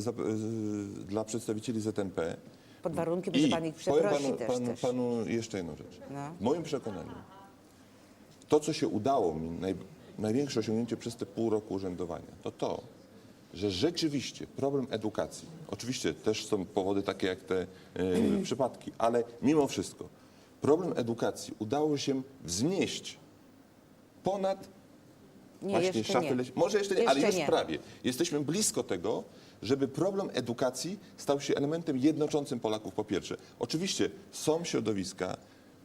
za, dla przedstawicieli ZNP. Pod warunkiem, że pan ich przeprosi panu, też. panu, też. panu jeszcze jedną rzecz. No. W moim przekonaniu to, co się udało mi, naj, największe osiągnięcie przez te pół roku urzędowania, to to, że rzeczywiście problem edukacji, oczywiście też są powody takie jak te y, przypadki, ale mimo wszystko problem edukacji udało się wznieść ponad Nie, właśnie jeszcze szafy nie. Może jeszcze nie, ale Jeszcze już nie. prawie. Jesteśmy blisko tego, żeby problem edukacji stał się elementem jednoczącym Polaków po pierwsze. Oczywiście są środowiska,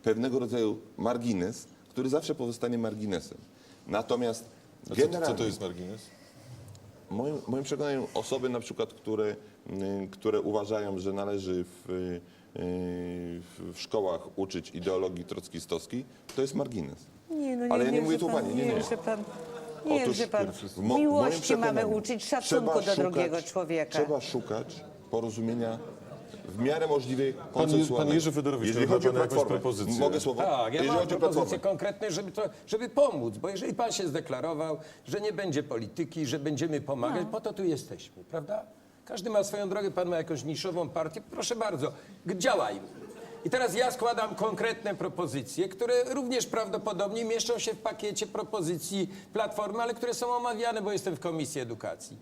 pewnego rodzaju margines, który zawsze pozostanie marginesem. Natomiast A co, generalnie... co to jest margines? Moim, moim przekonaniem osoby na przykład, które, y, które uważają, że należy w, y, w, w szkołach uczyć ideologii trockistowskiej, to jest margines. Nie, no nie, Ale ja nie nie, mówię tu pan, pani, nie, nie. że pan, nie, Otóż że pan w mo- moim miłości mamy uczyć, trzeba szacunku do szukać- drugiego człowieka. Trzeba szukać porozumienia w miarę możliwej konsensualnego. pan Jerzy Fedorowicz, Jeżeli ma chodzi o pan jakąś Platformę, propozycję? mogę słowo? Tak, ja Jeżeli mam chodzi o propozycje Platformę, konkretne, żeby, to, żeby pomóc, bo jeżeli pan się zdeklarował, że nie będzie polityki, że będziemy pomagać, No. po to tu jesteśmy, prawda? Każdy ma swoją drogę, pan ma jakąś niszową partię, proszę bardzo, g- działajmy. I teraz ja składam konkretne propozycje, które również prawdopodobnie mieszczą się w pakiecie propozycji Platformy, ale które są omawiane, bo jestem w Komisji Edukacji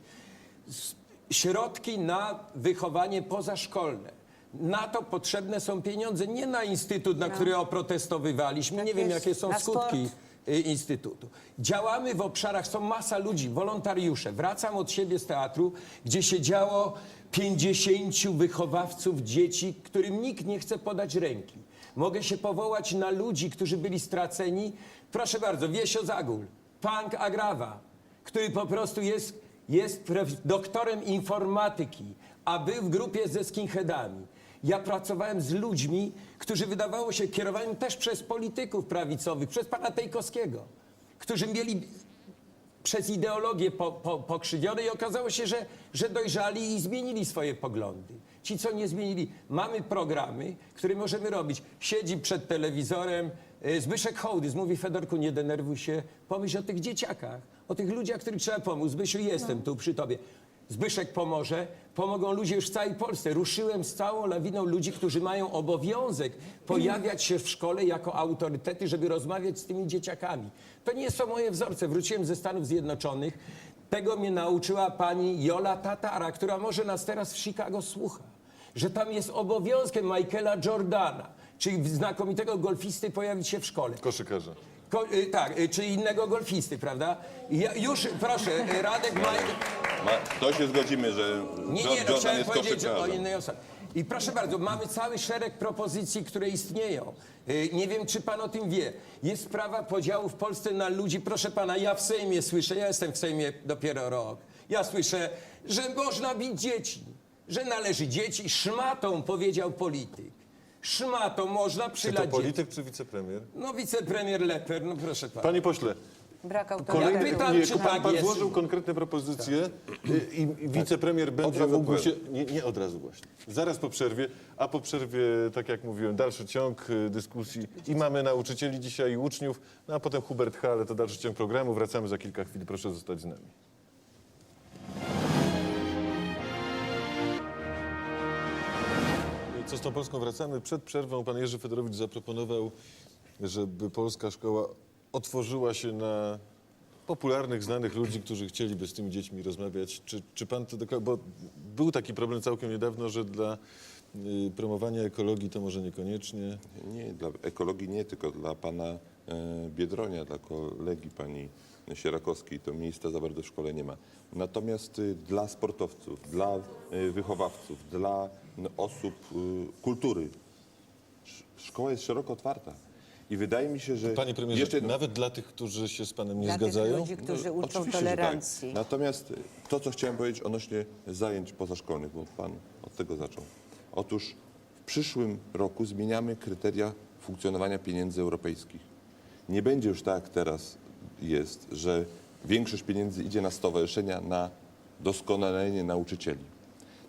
środki na wychowanie pozaszkolne. Na to potrzebne są pieniądze, nie na instytut, na który oprotestowywaliśmy. Tak nie wiem, jakie są Na skutki sport. Y, instytutu. Działamy w obszarach, są masa ludzi, wolontariusze. Wracam od siebie z teatru, gdzie siedziało 50 wychowawców dzieci, którym nikt nie chce podać ręki. Mogę się powołać na ludzi, którzy byli straceni. Proszę bardzo, Wiesio Zagul, Punk Agrawa, który po prostu jest, jest doktorem informatyki, a był w grupie ze skinheadami. Ja pracowałem z ludźmi, którzy wydawało się kierowani też przez polityków prawicowych, przez pana Tejkowskiego, którzy mieli przez ideologię po, po, pokrzywione i okazało się, że, że dojrzali i zmienili swoje poglądy. Ci, co nie zmienili, mamy programy, które możemy robić. Siedzi przed telewizorem y, Zbyszek Hołdys, mówi Fedorku, nie denerwuj się, pomyśl o tych dzieciakach, o tych ludziach, którym trzeba pomóc. Zbysiu, jestem tu przy tobie. Zbyszek pomoże, pomogą ludzie już w całej Polsce. Ruszyłem z całą lawiną ludzi, którzy mają obowiązek pojawiać się w szkole jako autorytety, żeby rozmawiać z tymi dzieciakami. To nie są moje wzorce. Wróciłem ze Stanów Zjednoczonych. Tego mnie nauczyła pani Jola Tatara, która może nas teraz w Chicago słucha. Że tam jest obowiązkiem Michaela Jordana, czyli znakomitego golfisty, pojawić się w szkole. Koszykarza. Ko, y, tak, y, czy innego golfisty, prawda? Ja, już, proszę, y, Radek Maj... Ma, to się zgodzimy, że Nie, John- nie, no Jordan chciałem jest powiedzieć o koszykarzem. innej osobie. I proszę bardzo, mamy cały szereg propozycji, które istnieją. Y, Nie wiem, czy pan o tym wie. Jest sprawa podziału w Polsce na ludzi. Proszę pana, ja w Sejmie słyszę, ja jestem w Sejmie dopiero rok. Ja słyszę, że można bić dzieci, że należy dzieci. Szmatą powiedział polityk. Szmatą można Czy to przylać dzieci. polityk, czy wicepremier? No wicepremier Leper, no proszę pana. Panie pośle, Brak autorytetu. pytam, nie, czy pan, tak pan jest. złożył konkretne propozycje y, i, i wicepremier będzie razu mógł się... Nie, nie od razu właśnie. Zaraz po przerwie, a po przerwie, tak jak mówiłem, dalszy ciąg y, dyskusji i mamy nauczycieli dzisiaj i uczniów, no a potem Hubert H., ale to dalszy ciąg programu. Wracamy za kilka chwil, proszę zostać z nami. Co z tą Polską wracamy? Przed przerwą pan Jerzy Fedorowicz zaproponował, żeby polska szkoła otworzyła się na popularnych, znanych ludzi, którzy chcieliby z tymi dziećmi rozmawiać. Czy, czy pan to dokładnie, bo był taki problem całkiem niedawno, że dla y, promowania ekologii to może niekoniecznie. Nie, dla ekologii nie, tylko dla pana e, Biedronia, dla kolegi pani Sierakowskiej, to miejsca za bardzo w szkole nie ma. Natomiast y, dla sportowców, dla y, wychowawców, dla n, osób kultury, sz- szkoła jest szeroko otwarta. I wydaje mi się, że... Panie premierze, jeszcze nawet dla tych, którzy się z panem nie Dla tych zgadzają? ludzi, którzy uczą Oczywiście, że tolerancji. Tak. Natomiast to, co chciałem powiedzieć odnośnie zajęć pozaszkolnych, bo pan od tego zaczął. Otóż w przyszłym roku zmieniamy kryteria funkcjonowania pieniędzy europejskich. Nie będzie już tak jak teraz jest, że większość pieniędzy idzie na stowarzyszenia, na doskonalenie nauczycieli.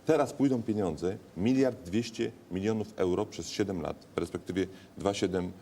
Teraz pójdą pieniądze, miliard dwieście milionów euro przez 7 lat, w perspektywie 27